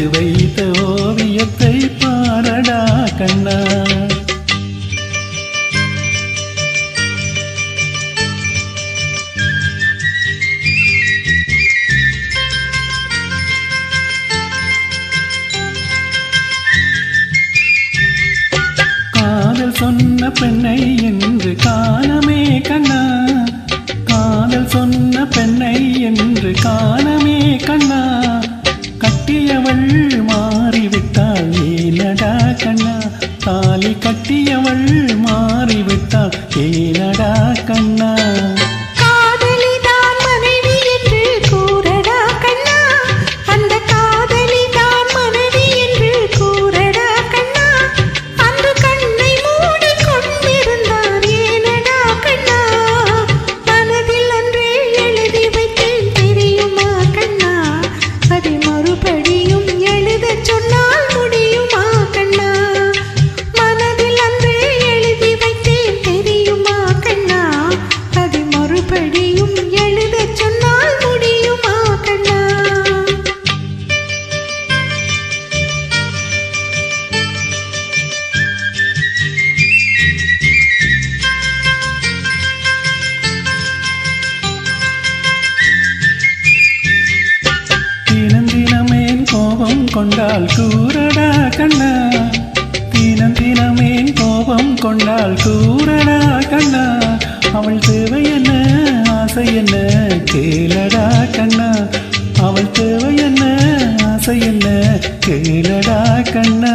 வரைந்து வைத்த ஓவியத்தை பாரடா கண்ணா. காதல் சொன்ன பெண்ணை என்று காலமே கண்ணா. காதல் சொன்ன பெண்ணை என்று காலமே கண்ணா. கட்டியவள் மாறிவிட்டாள். ஏனடா கண்ணா? தாலி கட்டியவள் மாறிவிட்டாள். ஏனடா கண்ணா? கொண்டால் கூறடா கண்ணா. தினம் தினமே கோபம் கொண்டால் கூறடா கண்ணா. அவள் தேவை என்ன ஆசை என்ன கேளடா கண்ணா. அவள் தேவை என்ன ஆசை என்ன கேளடா கண்ணா.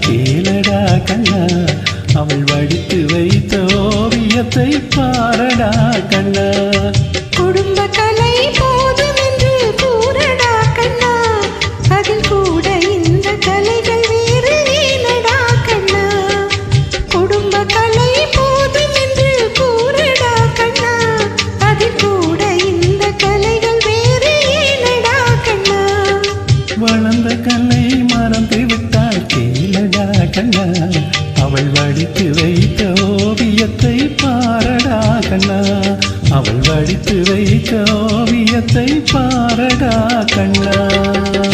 கேளடா கண்ணா அவள் வடித்து வைத்த ஓவியத்தை பாரடா கண்ணா. குடும்ப கண்ணா. அவள் வடித்து வைத்த ஓவியத்தை பாரடா கண்ணா. அவள் வடித்து வைத்த ஓவியத்தை பாரடா கண்ணா.